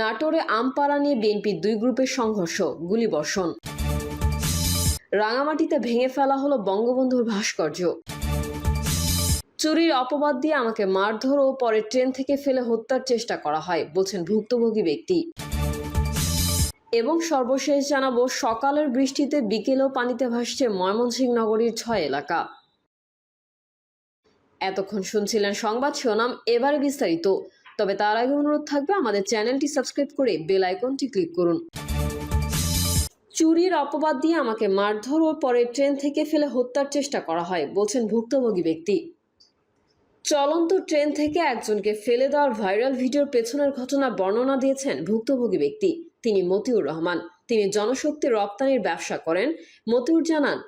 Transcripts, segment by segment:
নাটোরে আমপাড়া নিয়ে বিএনপির দুই গ্রুপের সংঘর্ষ, গুলিবর্ষণ। রাঙামাটিতে ভেঙে ফেলা হলো বঙ্গবন্ধুর ভাস্কর্য। চুরির অপবাদ দিয়ে আমাকে মারধর ও পরে ট্রেন থেকে ফেলে হত্যার চেষ্টা করা হয়, বলছেন ভুক্তভোগী ব্যক্তি। এবং সর্বশেষ জানাব, সকালের বৃষ্টিতে বিকেলেও পানিতে ভাসছে ময়মনসিংহ নগরীর ছয় এলাকা। এতক্ষণ শুনছিলেন সংবাদ শিরোনাম, এবারে বিস্তারিত। তবে তার আগে অনুরোধ থাকবে আমাদের চ্যানেলটি সাবস্ক্রাইব করে বেল আইকনটি ক্লিক করুন। চুরির অপবাদ দিয়ে আমাকে মারধর ও পরে ট্রেন থেকে ফেলে হত্যার চেষ্টা করা হয়, বলছেন ভুক্তভোগী ব্যক্তি। চলন্ত ট্রেন থেকে একজনকে ফেলে দেওয়ার ভাইরাল ভিডিওর পেছনের ঘটনা বর্ণনা দিয়েছেন ভুক্তভোগী ব্যক্তি। তিনি মতিউর রহমান। তিনি জনশক্তি রপ্তানির ব্যবসা করেন। মতিউর জানান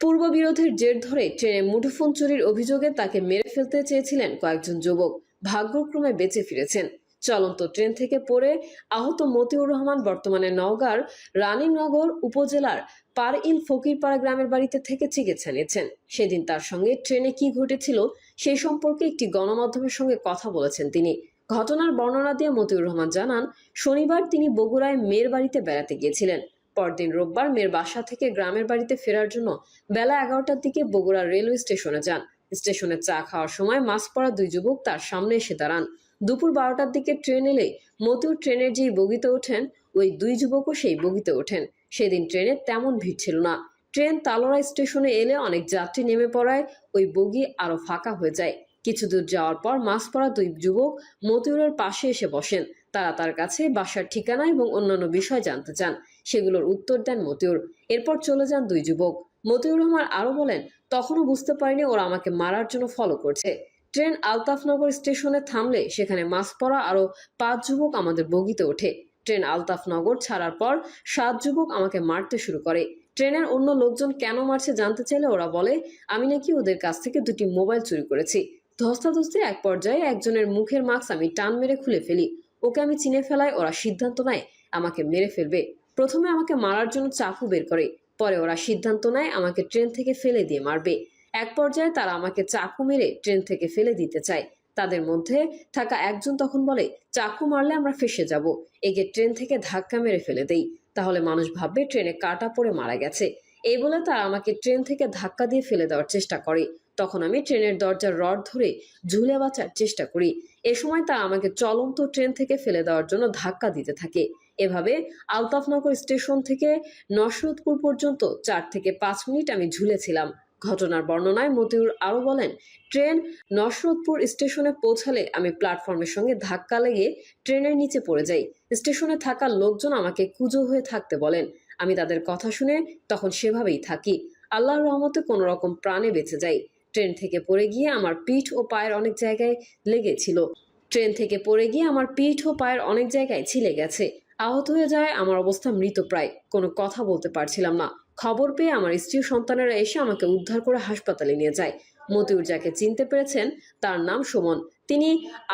পূর্ব বিরোধের জের ধরে ট্রেনে মুঠোফোন চুরির অভিযোগে তাকে মেরে ফেলতে চেয়েছিলেন কয়েকজন যুবক। ভাগ্যক্রমে বেঁচে ফিরেছেন। চলন্ত ট্রেন থেকে পড়ে আহত মতিউর রহমান বর্তমানে নওগাঁর রানীনগর উপজেলার পার ইল ফকিরপাড়া গ্রামের বাড়িতে থেকে চিকিৎসা নিয়েছেন সেদিন তার সঙ্গে ট্রেনে কি ঘটেছিল সেই সম্পর্কে একটি গণমাধ্যমের সঙ্গে কথা বলেছেন তিনি। ঘটনার বর্ণনা দিয়ে মতিউর রহমান জানান, শনিবার তিনি বগুড়ায় মেয়ের বাড়িতে বেড়াতে গিয়েছিলেন। পরদিন রোববার মেয়ের বাসা থেকে গ্রামের বাড়িতে ফেরার জন্য বেলা এগারোটার দিকে বগুড়া রেলওয়ে স্টেশনে যান। স্টেশনে চা খাওয়ার সময় পরা দুই যুবক তার সামনে এসে দাঁড়ান। দুপুর বারোটার দিকে ট্রেন এলে মতিউর ট্রেনের যেই বগিতে ওঠেন, ওই দুই যুবকও সেই বগিতে ওঠেন। সেদিন ট্রেনে তেমন ভিড় ছিল না। ট্রেন তালোড়া স্টেশনে এলে অনেক যাত্রী নেমে পড়ায়, ওই বগি আরও ফাঁকা হয়ে যায়। কিছু দূর যাওয়ার পর পরা দুই যুবক মতিউরের পাশে এসে বসেন। তারা তার কাছে বাসার ঠিকানা এবং অন্যান্য বিষয় জানতে চান। সেগুলোর উত্তর দেন মতিউর। এরপর চলে যান দুই যুবক। মতিউর রহমান আরও বলেন, তখনও বুঝতে পারিনি ওরা আমাকে মারার জন্য ফলো করছে। ট্রেন আলতাফনগর স্টেশনে থামলে সেখানে মাস্ক পরা আরও পাঁচ যুবক আমাদের বগিতে ওঠে। ট্রেন আলতাফনগর ছাড়ার পর সাত যুবক আমাকে মারতে শুরু করে। ট্রেনের অন্য লোকজন কেন মারছে জানতে চাইলে ওরা বলে, আমি নাকি ওদের কাছ থেকে দুটি মোবাইল চুরি করেছি। ধস্তাধস্তি এক পর্যায়ে একজনের মুখের মাস্ক আমি টান মেরে খুলে ফেলি। ওকে আমি চিনে ফেলায় ওরা সিদ্ধান্ত নেয়, আমাকে মেরে ফেলবে। প্রথমে আমাকে মারার জন্য চাকু বের করে। পরে ওরা সিদ্ধান্ত নেয় আমাকে ট্রেন থেকে ফেলে দিয়ে মারবে। এক পর্যায়ে তারা আমাকে চাকু মেরে ট্রেন থেকে ফেলে দিতে চায়। তাদের মধ্যে থাকা একজন তখন বলে, চাকু মারলে আমরা ফেসে যাব। একে ট্রেন থেকে ধাক্কা মেরে ফেলে দেই। তাহলে মানুষ ভাববে ট্রেনে কাটা পড়ে মারা গেছে। এই বলে তারা আমাকে ট্রেন থেকে ধাক্কা দিয়ে ফেলে দেওয়ার চেষ্টা করে। তখন আমি ট্রেনের দরজার রড ধরে ঝুলে বাঁচার চেষ্টা করি। এ সময় তা আমাকে চলন্ত ট্রেন থেকে ফেলে দেওয়ার জন্য ধাক্কা দিতে থাকে। এভাবে আলতাফনগর স্টেশন থেকে নসরতপুর পর্যন্ত চার থেকে পাঁচ মিনিট আমি ঝুলেছিলাম। ঘটনার বর্ণনায় মতিউর আরও বলেন, ট্রেন নসরতপুর স্টেশনে পৌঁছালে আমি প্ল্যাটফর্মের সঙ্গে ধাক্কা লেগে ট্রেনের নিচে পড়ে যাই। স্টেশনে থাকা লোকজন আমাকে কুজো হয়ে থাকতে বলেন। আমি তাদের কথা শুনে তখন সেভাবেই থাকি। আল্লাহর রহমতে কোনো রকম প্রাণে বেঁচে যাই। ট্রেন থেকে পড়ে গিয়ে আমার পিঠ ও পায়ের অনেক জায়গায় লেগেছিল। ট্রেন থেকে পড়ে গিয়ে আমার পিঠ ও পায়ের অনেক জায়গায় ছিলে গেছে। আহত হয়ে যায় আমার অবস্থা মৃত প্রায়। কোনো কথা বলতে পারছিলাম না। খবর পেয়ে আমার স্ত্রী সন্তানেরা এসে আমাকে উদ্ধার করে হাসপাতালে নিয়ে যায়। মতিউর যাকে চিনতে পেরেছেন, তার নাম সুমন। তিনি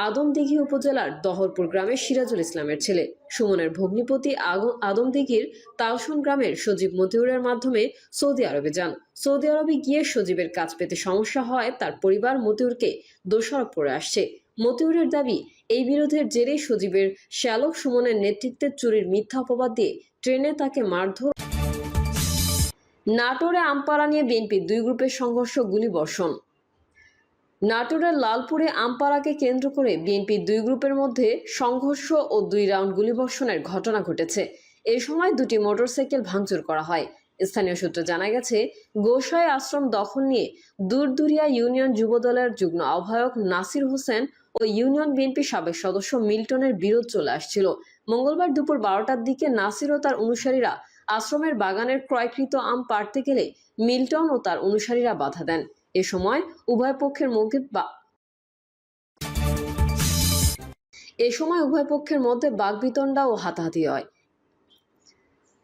আদমদিঘি উপজেলার দহরপুর গ্রামের সিরাজুল ইসলামের ছেলে। সুমনের ভগ্নিপতি আদমদিঘির তালসন গ্রামের সজীব মতিউরের মাধ্যমে সৌদি আরবে যান। সৌদি আরবে গিয়ে সজীবের কাজ পেতে সমস্যা হয়, তার পরিবার মতিউরকে দোষারোপ করে আসছে। মতিউরের দাবি, এই বিরোধের জেরে সজীবের শ্যালক সুমনের নেতৃত্বে চুরির মিথ্যা অপবাদ দিয়ে ট্রেনে তাকে মারধর নাটোরে আমপাড়া নিয়ে বিএনপির দুই গ্রুপের সংঘর্ষ গুলিবর্ষণ নাটোরের লালপুরে আমপাড়াকে কেন্দ্র করে বিএনপির দুই গ্রুপের মধ্যে সংঘর্ষ ও দুই রাউন্ড গুলিবর্ষণের ঘটনা ঘটেছে। এই সময় দুটি মোটরসাইকেল ভাঙচুর করা হয়। স্থানীয় সূত্রে জানা গেছে, গোসাই আশ্রম দখল নিয়ে দূরদুরিয়া ইউনিয়ন যুবদলের যুগ্ম আহ্বায়ক নাসির হোসেন ও ইউনিয়ন বিএনপি সাবেক সদস্য মিল্টনের বিরোধ চলে আসছিল। মঙ্গলবার দুপুর বারোটার দিকে নাসির ও তার অনুসারীরা আশ্রমের বাগানের ক্রয়কৃত আম পাড়তে গেলে মিল্টন ও তার অনুসারীরা বাধা দেন। এ সময় উভয় পক্ষের মধ্যে এ সময় উভয় পক্ষের মধ্যে বাগবিতণ্ডা ও হাতাহাতি হয়।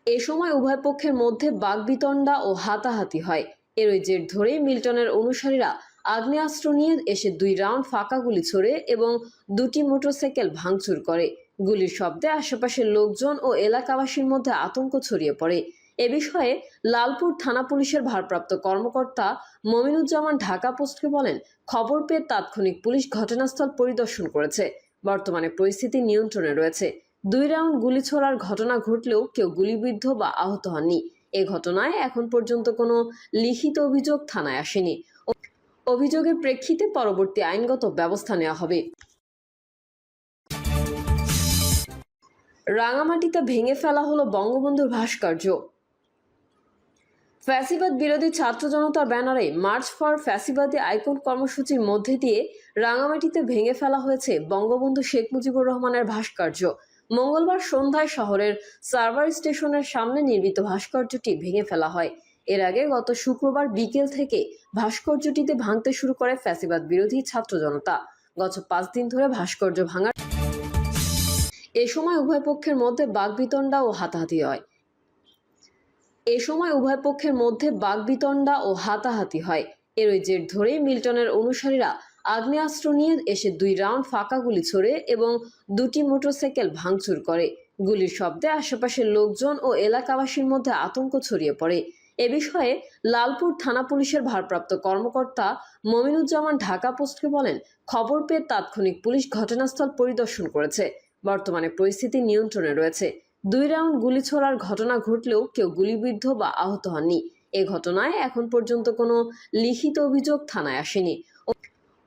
এ সময় উভয় পক্ষের মধ্যে বাগবিতণ্ডা ও হাতাহাতি হয়। এর ওই জের ধরেই মিল্টনের অনুসারীরা আগ্নেয়াস্ত্র নিয়ে এসে দুই রাউন্ড ফাঁকা গুলি ছোড়ে এবং দুটি মোটরসাইকেল ভাঙচুর করে। গুলির শব্দে আশেপাশের লোকজন ও এলাকাবাসীর মধ্যে আতঙ্ক ছড়িয়ে পড়ে। এ বিষয়ে লালপুর থানা পুলিশের ভারপ্রাপ্ত কর্মকর্তা মমিনুজ্জামান ঢাকা পোস্টকে বলেন, খবর পেয়ে তাৎক্ষণিক পুলিশ ঘটনাস্থল পরিদর্শন করেছে। বর্তমানে পরিস্থিতি নিয়ন্ত্রণে রয়েছে। দুই রাউন্ড গুলি ছোড়ার ঘটনা ঘটলেও কেউ গুলিবিদ্ধ বা আহত হননি। এ ঘটনায় এখন পর্যন্ত কোনো লিখিত অভিযোগ থানায় আসেনি। অভিযোগের প্রেক্ষিতে পরবর্তী আইনগত ব্যবস্থা নেওয়া হবে। রাঙামাটিতে ভেঙে ফেলা হলো বঙ্গবন্ধুর ভাস্কর্য। ফ্যাসিবাদ বিরোধী ছাত্র জনতার ব্যানারে মার্চ ফর ফ্যাসিবাদী আইকন কর্মসূচির মধ্যে দিয়ে রাঙামাটিতে ভেঙে ফেলা হয়েছে বঙ্গবন্ধু শেখ মুজিবুর রহমানের ভাস্কর্য। মঙ্গলবার সন্ধ্যায় শহরের সার্ভার স্টেশনের সামনে নির্মিত ভাস্কর্যটি ভেঙে ফেলা হয়। এর আগে গত শুক্রবার বিকেল থেকে ভাস্কর্যটিতে ভাঙতে শুরু করে ফ্যাসিবাদ বিরোধী ছাত্র জনতা। গত পাঁচ দিন ধরে ভাস্কর্য ভাঙার এ সময় উভয় পক্ষের মধ্যে বাগবিতণ্ডা ও হাতাহাতি হয়। এ সময় উভয় পক্ষের মধ্যে বাগবিতণ্ডা ও হাতাহাতি হয়। এরই জের ধরেই মিল্টনের অনুসারীরা আগ্নেয়াস্ত্র নিয়ে এসে দুই রাউন্ড ফাঁকা গুলি ছোড়ে এবং দুটি মোটরসাইকেল ভাঙচুর করে। গুলির শব্দে আশেপাশের লোকজন ও এলাকাবাসীর মধ্যে আতঙ্ক ছড়িয়ে পড়ে। এ বিষয়ে লালপুর থানা পুলিশের ভারপ্রাপ্ত কর্মকর্তা মমিনুজ্জামান ঢাকা পোস্টকে বলেন, খবর পেয়ে তাৎক্ষণিক পুলিশ ঘটনাস্থল পরিদর্শন করেছে। বর্তমানে পরিস্থিতি নিয়ন্ত্রণে রয়েছে। দুই রাউন্ড গুলি ছোড়ার ঘটনা ঘটলেও কেউ গুলিবিদ্ধ বা আহত হননি। এ ঘটনায় এখন পর্যন্ত কোনো লিখিত অভিযোগ থানায় আসেনি।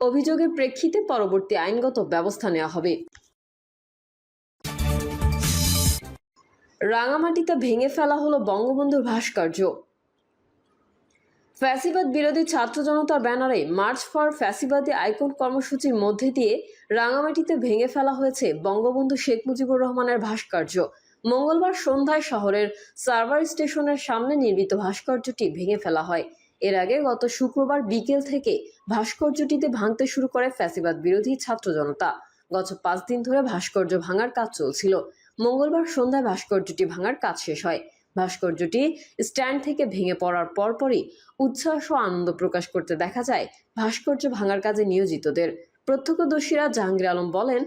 অভিযোগের প্রেক্ষিতে পরবর্তী আইনগত ব্যবস্থা নেওয়া হবে। রাঙামাটিতে ভেঙে ফেলা হলো বঙ্গবন্ধুর ভাস্কর্য। ফ্যাসিবাদ বিরোধী ছাত্র জনতার ব্যানারে মার্চ ফর ফ্যাসিবাদী আইকন কর্মসূচির মধ্যে দিয়ে রাঙামাটিতে ভেঙে ফেলা হয়েছে বঙ্গবন্ধু শেখ মুজিবুর রহমানের ভাস্কর্য। মঙ্গলবার সন্ধ্যায় শহরের সার্ভার স্টেশনের সামনে নির্মিত ভাস্কর্যটি ভেঙে ফেলা হয়। এর আগে গত শুক্রবার বিকেল থেকে ভাস্কর্যটিতে ভাঙতে শুরু করে ফ্যাসিবাদ বিরোধী ছাত্র জনতা। গত পাঁচ দিন ধরে ভাস্কর্য ভাঙার কাজ চলছিল। মঙ্গলবার সন্ধ্যায় ভাস্কর্যটি ভাঙার কাজ শেষ হয়। ভাস্কর্যটি স্ট্যান্ড থেকে ভেঙে পড়ার পরপরই উচ্ছ্বাস ও আনন্দ প্রকাশ করতে দেখা যায় ভাস্কর্য ভাঙার কাজে নিয়োজিতদের। প্রত্যক্ষদর্শীরা জাহাঙ্গীর আলম বলেন,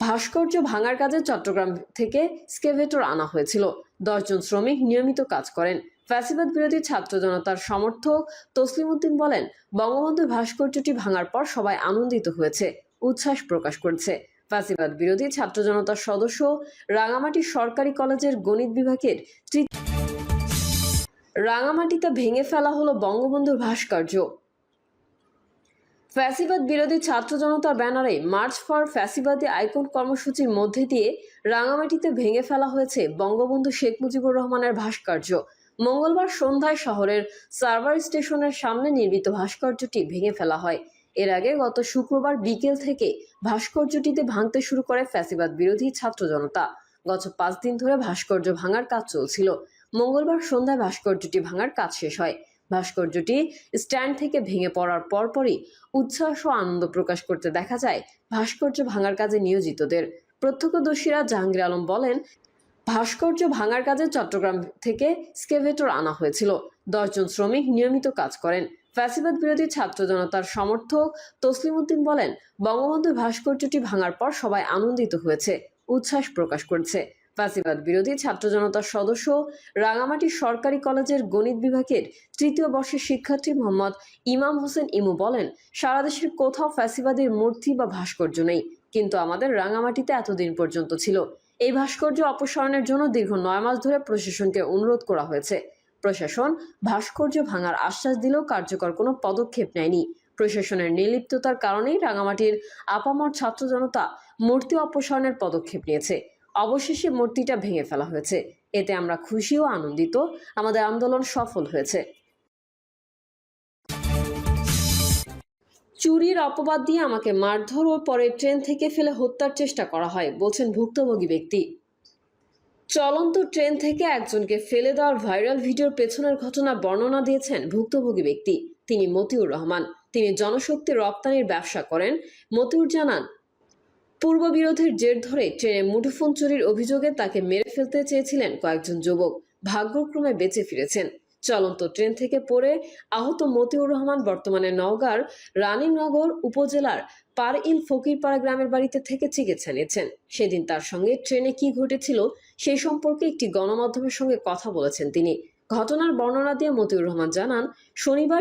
ভাস্কর্য ভাঙার কাজে চট্টগ্রাম থেকে স্কেভেটর আনা হয়েছিল। দশজন শ্রমিক নিয়মিত কাজ করেন। ফ্যাসিবাদ বিরোধী ছাত্র জনতার সমর্থক তসলিম উদ্দিন বলেন বঙ্গবন্ধুর ভাস্কর্যটি ভাঙার পর সবাই আনন্দিত হয়েছে, উচ্ছ্বাস প্রকাশ করেছে। ফ্যাসিবাদ বিরোধী ছাত্র জনতার সদস্য, রাঙামাটি সরকারি কলেজের গণিত বিভাগের রাঙামাটিতে ভেঙে ফেলা হলো বঙ্গবন্ধুর ভাস্কর্য। ফ্যাসিবাদ বিরোধী ছাত্র জনতার ব্যানারে মার্চ ফর ফ্যাসিবাদী আইকন কর্মসূচির মধ্যে দিয়ে রাঙামাটিতে ভেঙে ফেলা হয়েছে বঙ্গবন্ধু শেখ মুজিবুর রহমানের ভাস্কর্য। মঙ্গলবার সন্ধ্যায় শহরের সার্ভার স্টেশনের সামনে নির্মিত ভাস্কর্যটি ভেঙে ফেলা হয়। এর আগে গত শুক্রবার বিকেল থেকে ভাস্কর্যটিতে ভাঙতে শুরু করে ফ্যাসিবাদ বিরোধী ছাত্র জনতা। গত পাঁচ দিন ধরে ভাস্কর্য ভাঙার কাজ চলছিল। মঙ্গলবার সন্ধ্যায় ভাস্কর্যটি ভাঙার কাজ শেষ হয়। ভাস্কর্যটি স্ট্যান্ড থেকে ভেঙে পড়ার পরপরই উচ্ছ্বাস ও আনন্দ প্রকাশ করতে দেখা যায় ভাস্কর্য ভাঙার কাজে নিয়োজিতদের। প্রত্যক্ষদর্শীরা জাহাঙ্গীর আলম বলেন, ভাস্কর্য ভাঙার কাজে চট্টগ্রাম থেকে স্কেভেটর আনা হয়েছিল। দশজন শ্রমিক নিয়মিত কাজ করেন। ফ্যাসিবাদ বিরোধী ছাত্র জনতার সমর্থক তসলিম উদ্দিন বলেন বঙ্গবন্ধুর ভাস্কর্যটি ভাঙার পর সবাই আনন্দিত হয়েছে, উচ্ছ্বাস প্রকাশ করছে। ফ্যাসিবাদ বিরোধী ছাত্র জনতার সদস্য রাঙামাটি সরকারি কলেজের গণিত বিভাগের তৃতীয় বর্ষের শিক্ষার্থী মোহাম্মদ ইমাম হোসেন ইমু বলেন, সারা দেশের কোথাও ফ্যাসিবাদের মূর্তি বা ভাস্কর্য নেই, কিন্তু আমাদের রাঙামাটিতে এতদিন পর্যন্ত ছিল। এই ভাস্কর্য অপসারণের জন্য দীর্ঘ নয় মাস ধরে প্রশাসনকে অনুরোধ করা হয়েছে। প্রশাসন ভাস্কর্য ভাঙার আশ্বাস দিলেও কার্যকর কোনো পদক্ষেপ নেয়নি। প্রশাসনের নির্লিপ্ততার কারণেই রাঙামাটির আপামর ছাত্র জনতা মূর্তি অপসারণের পদক্ষেপ নিয়েছে। অবশেষে মূর্তিটা ভেঙে ফেলা হয়েছে। এতে আমরা খুশি ও আনন্দিত। আমাদের আন্দোলন সফল হয়েছে। চুরির অপবাদ দিয়ে আমাকে মারধর ও পরে ট্রেন থেকে ফেলে হত্যার চেষ্টা করা হয়, বলছেন ভুক্তভোগী ব্যক্তি। চলন্ত ট্রেন থেকে একজনকে ফেলে দেওয়ার ভাইরাল ভিডিওর পেছনের ঘটনা বর্ণনা দিয়েছেন ভুক্তভোগী ব্যক্তি। তিনি মতিউর রহমান। তিনি জনশক্তি রপ্তানির ব্যবসা করেন। মতিউর জানান, পূর্ব বিরোধের জের ধরে ট্রেনে মুঠোফোন চুরির অভিযোগে তাকে মেরে ফেলতে চেয়েছিলেন কয়েকজন যুবক। ভাগ্যক্রমে বেঁচে ফিরেছেন। চলন্ত ট্রেন থেকে পড়ে আহত মতিউর রহমান বর্তমানে নওগাঁর রানীনগর উপজেলার পার ইল ফকিরপাড়া গ্রামের বাড়িতে থেকে চিকিৎসা নিয়েছেন সেদিন তার সঙ্গে ট্রেনে কি ঘটেছিল সেই সম্পর্কে একটি গণমাধ্যমের সঙ্গে কথা বলেছেন তিনি। ঘটনার বর্ণনা দিয়ে মতিউর রহমান জানান, শনিবার